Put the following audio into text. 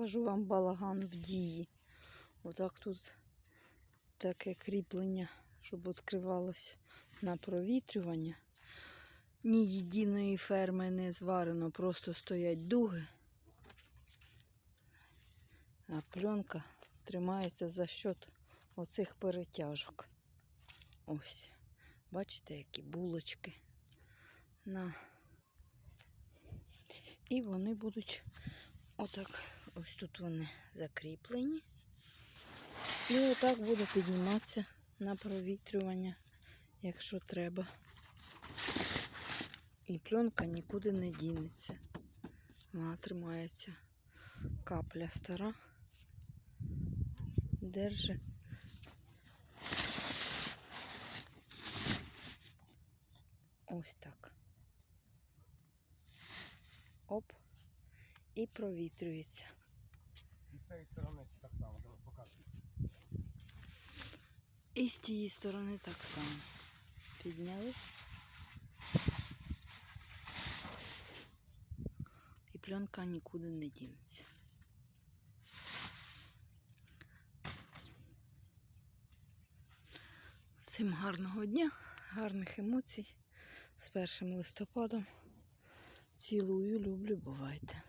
покажу вам балаган в дії. Отак тут таке кріплення, щоб відкривалось на провітрювання. Ні єдиної ферми не зварено, просто стоять дуги. А пленка тримається за счет оцих перетяжок. Ось. Бачите, які булочки. На. І вони будуть отак. Ось тут вони закріплені. І отак буде підніматися на провітрювання, якщо треба. І пленка нікуди не дінеться. Вона тримається. Капля стара. Держи. Ось так. Оп. І провітрюється. Цієї сторони так само, треба показувати. І з тієї сторони так само. Підняли. І пленка нікуди не дінеться. Всім гарного дня, гарних емоцій з першим листопадом. Цілую, люблю, бувайте.